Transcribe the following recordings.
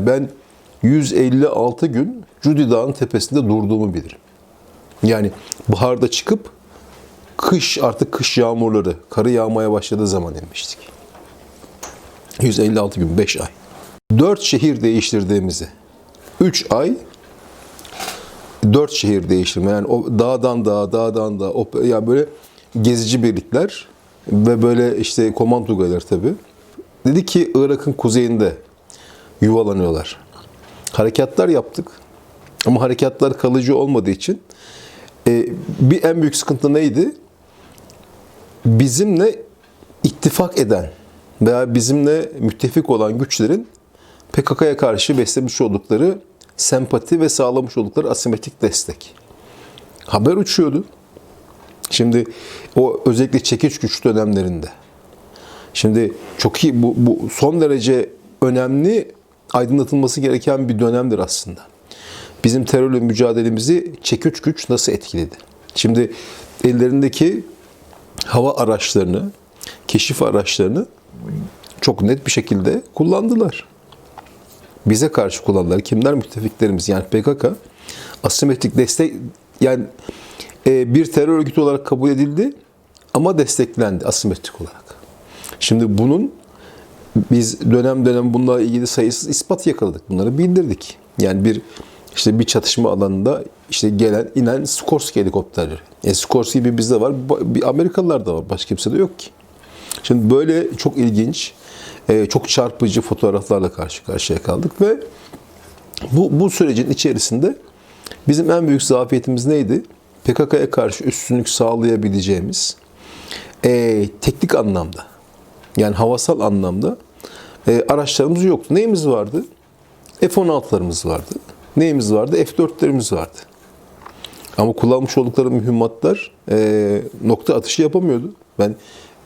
Ben 156 gün Cudi Dağı'nın tepesinde durduğumu bilirim. Yani baharda çıkıp kış artık kış yağmurları, karı yağmaya başladığı zaman inmiştik. 156 gün, 5 ay. 4 şehir değiştirdiğimizi, 3 ay 4 şehir değiştirme. Yani o dağdan dağa, dağdan dağa, o, yani böyle gezici birlikler ve böyle işte komando tugaylar tabii. Dedi ki Irak'ın kuzeyinde yuvalanıyorlar. Harekatlar yaptık. Ama harekatlar kalıcı olmadığı için e, bir en büyük sıkıntı neydi? Bizimle ittifak eden veya bizimle müttefik olan güçlerin PKK'ya karşı beslemiş oldukları sempati ve sağlamış oldukları asimetrik destek. Haber uçuyordu. Şimdi o özellikle çekiç güç dönemlerinde. Şimdi çok iyi bu, bu son derece önemli aydınlatılması gereken bir dönemdir aslında. Bizim terörle mücadelemizi çekiç güç nasıl etkiledi? Şimdi ellerindeki hava araçlarını, keşif araçlarını çok net bir şekilde kullandılar. Bize karşı kullandılar. Kimler müttefiklerimiz? Yani PKK asimetrik destek yani e, bir terör örgütü olarak kabul edildi ama desteklendi asimetrik olarak. Şimdi bunun biz dönem dönem bununla ilgili sayısız ispat yakaladık. Bunları bildirdik. Yani bir işte bir çatışma alanında işte gelen inen Skorsky helikopterleri. E, Skorsky gibi bizde var. Bir Amerikalılar da var. Başka kimse de yok ki. Şimdi böyle çok ilginç, e, çok çarpıcı fotoğraflarla karşı karşıya kaldık ve bu, bu sürecin içerisinde bizim en büyük zafiyetimiz neydi? PKK'ya karşı üstünlük sağlayabileceğimiz e, teknik anlamda yani havasal anlamda e, araçlarımız yoktu. Neyimiz vardı? F-16'larımız vardı. Neyimiz vardı? F-4'lerimiz vardı. Ama kullanmış oldukları mühimmatlar e, nokta atışı yapamıyordu. Ben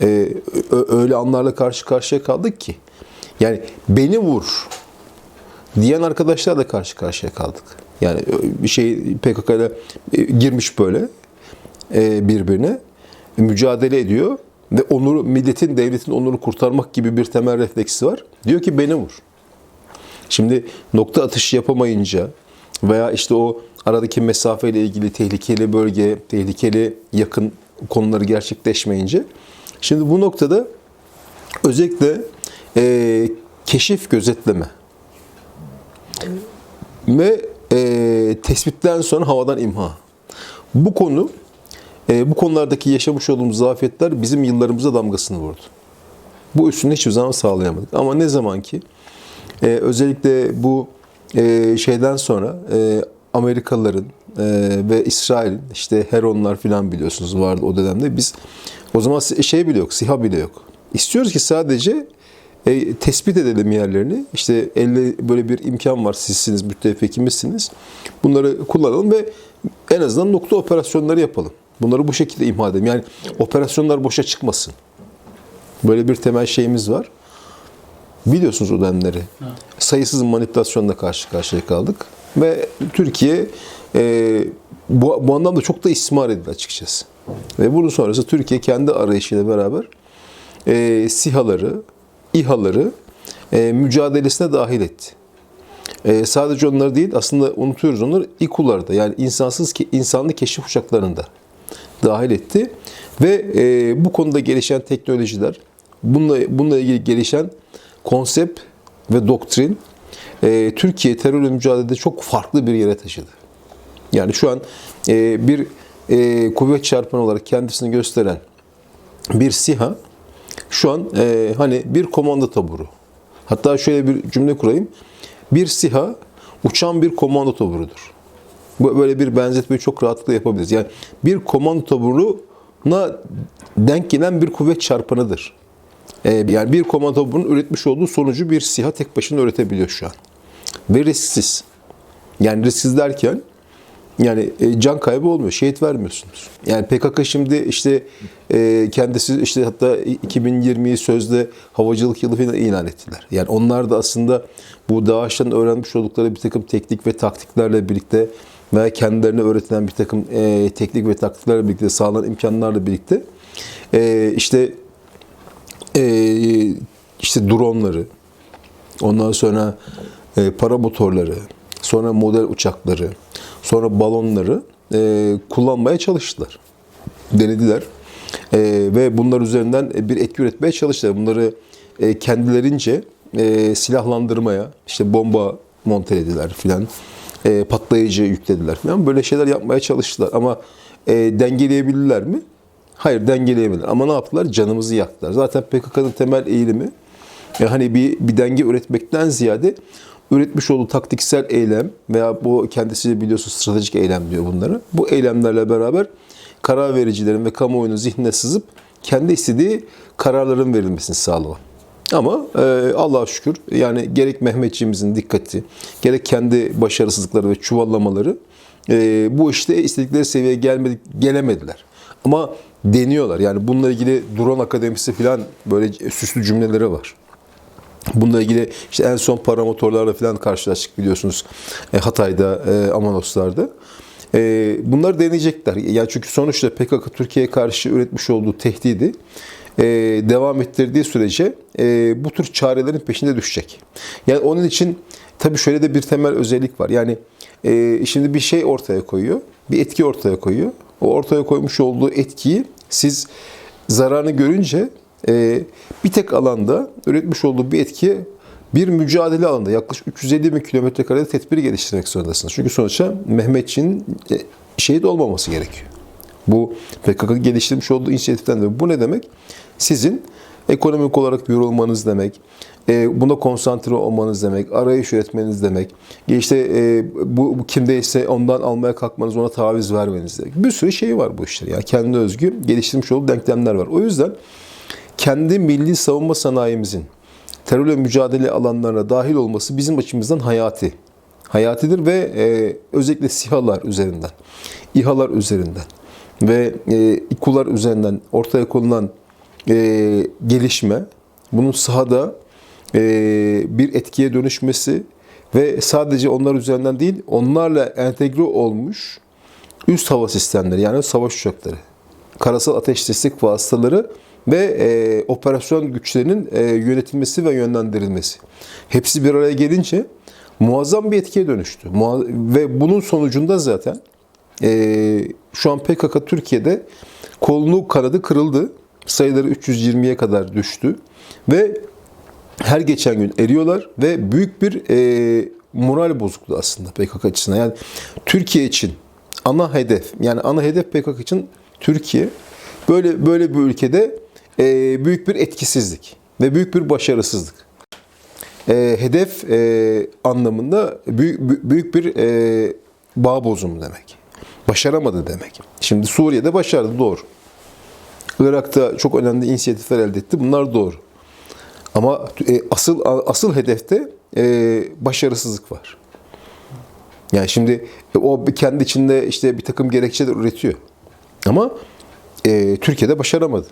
e, öyle anlarla karşı karşıya kaldık ki. Yani beni vur diyen arkadaşlar da karşı karşıya kaldık. Yani bir şey PKK ile girmiş böyle e, birbirine mücadele ediyor ve onuru milletin devletin onuru kurtarmak gibi bir temel refleksi var. Diyor ki beni vur. Şimdi nokta atışı yapamayınca veya işte o aradaki mesafeyle ilgili tehlikeli bölge, tehlikeli yakın konuları gerçekleşmeyince şimdi bu noktada özellikle e, keşif gözetleme ve e, tespitten sonra havadan imha. Bu konu e, bu konulardaki yaşamış olduğumuz zafiyetler bizim yıllarımıza damgasını vurdu. Bu üstünü hiçbir zaman sağlayamadık. Ama ne zaman ki e, özellikle bu e, şeyden sonra e, Amerikalıların ve İsrail'in işte Heronlar filan biliyorsunuz vardı o dönemde. Biz o zaman şey bile yok, SİHA bile yok. İstiyoruz ki sadece e, tespit edelim yerlerini. İşte elde böyle bir imkan var. Sizsiniz, müttefikimizsiniz. Bunları kullanalım ve en azından nokta operasyonları yapalım. Bunları bu şekilde imha edelim. Yani operasyonlar boşa çıkmasın. Böyle bir temel şeyimiz var. Biliyorsunuz o dönemleri. Sayısız manipülasyonla karşı karşıya kaldık. Ve Türkiye e, bu, bu anlamda çok da istismar edildi açıkçası. Ve bunun sonrası Türkiye kendi arayışıyla beraber e, SİHA'ları, İHA'ları e, mücadelesine dahil etti. E, sadece onları değil, aslında unutuyoruz onları, İKU'ları da yani insansız ki insanlı keşif uçaklarında dahil etti. Ve e, bu konuda gelişen teknolojiler, bununla, bununla ilgili gelişen konsept ve doktrin e, Türkiye terörle mücadelede çok farklı bir yere taşıdı. Yani şu an e, bir e, kuvvet çarpanı olarak kendisini gösteren bir SİHA şu an e, hani bir komando taburu. Hatta şöyle bir cümle kurayım. Bir SİHA uçan bir komando taburudur. Böyle bir benzetmeyi çok rahatlıkla yapabiliriz. Yani bir komando taburuna denk gelen bir kuvvet çarpanıdır. E, yani bir komando taburunun üretmiş olduğu sonucu bir SİHA tek başına üretebiliyor şu an. Ve risksiz. Yani risksiz derken yani e, can kaybı olmuyor, şehit vermiyorsunuz. Yani PKK şimdi işte e, kendisi işte hatta 2020'yi sözde havacılık yılı falan ilan ettiler. Yani onlar da aslında bu DAEŞ'ten öğrenmiş oldukları bir takım teknik ve taktiklerle birlikte veya kendilerine öğretilen bir takım e, teknik ve taktiklerle birlikte sağlanan imkanlarla birlikte e, işte e, işte dronları ondan sonra e, para motorları, sonra model uçakları, sonra balonları e, kullanmaya çalıştılar. Denediler. E, ve bunlar üzerinden bir etki üretmeye çalıştılar. Bunları e, kendilerince e, silahlandırmaya, işte bomba montelediler filan, e, patlayıcı yüklediler filan. Böyle şeyler yapmaya çalıştılar. Ama e, dengeleyebilirler mi? Hayır dengeleyebilirler. Ama ne yaptılar? Canımızı yaktılar. Zaten PKK'nın temel eğilimi e, hani bir, bir denge üretmekten ziyade üretmiş olduğu taktiksel eylem veya bu kendisi biliyorsun stratejik eylem diyor bunları. Bu eylemlerle beraber karar vericilerin ve kamuoyunun zihnine sızıp kendi istediği kararların verilmesini sağlama. Ama e, Allah'a şükür yani gerek Mehmetçiğimizin dikkati, gerek kendi başarısızlıkları ve çuvallamaları e, bu işte istedikleri seviyeye gelmedik, gelemediler. Ama deniyorlar. Yani bununla ilgili drone akademisi falan böyle süslü cümleleri var. Bununla ilgili işte en son paramotorlarla falan karşılaştık biliyorsunuz e, Hatay'da, e, Amanoslar'da. E, bunları deneyecekler. Yani çünkü sonuçta PKK Türkiye'ye karşı üretmiş olduğu tehdidi e, devam ettirdiği sürece e, bu tür çarelerin peşinde düşecek. Yani onun için tabii şöyle de bir temel özellik var. Yani e, şimdi bir şey ortaya koyuyor, bir etki ortaya koyuyor. O ortaya koymuş olduğu etkiyi siz zararını görünce bir tek alanda üretmiş olduğu bir etkiye bir mücadele alanında yaklaşık 350 bin kilometre karede tedbir geliştirmek zorundasınız. Çünkü sonuçta Mehmetçiğin şehit olmaması gerekiyor. Bu PKK geliştirmiş olduğu inisiyatiften de bu ne demek? Sizin ekonomik olarak yorulmanız demek, e, buna konsantre olmanız demek, arayış üretmeniz demek, işte e, bu, bu kimdeyse ondan almaya kalkmanız, ona taviz vermeniz demek. Bir sürü şey var bu işte. Yani kendine özgü geliştirmiş olduğu denklemler var. O yüzden kendi milli savunma sanayimizin terörle mücadele alanlarına dahil olması bizim açımızdan hayati. Hayatidir ve e, özellikle SİHA'lar üzerinden, İHA'lar üzerinden ve e, İKU'lar üzerinden ortaya konulan e, gelişme, bunun sahada e, bir etkiye dönüşmesi ve sadece onlar üzerinden değil, onlarla entegre olmuş üst hava sistemleri yani savaş uçakları, karasal ateş destek vasıtaları ve e, operasyon güçlerinin e, yönetilmesi ve yönlendirilmesi. Hepsi bir araya gelince muazzam bir etkiye dönüştü. Muaz- ve bunun sonucunda zaten e, şu an PKK Türkiye'de kolunu kanadı kırıldı. Sayıları 320'ye kadar düştü. Ve her geçen gün eriyorlar ve büyük bir e, moral bozukluğu aslında PKK açısından. Yani Türkiye için ana hedef, yani ana hedef PKK için Türkiye böyle böyle bir ülkede e, büyük bir etkisizlik ve büyük bir başarısızlık. E, hedef e, anlamında büyük, büyük bir e, bağ bozumu demek. Başaramadı demek. Şimdi Suriye'de başardı doğru. Irak'ta çok önemli inisiyatifler elde etti. Bunlar doğru. Ama e, asıl asıl hedefte e, başarısızlık var. Yani şimdi e, o kendi içinde işte bir takım gerekçeler üretiyor. Ama Türkiye'de başaramadı.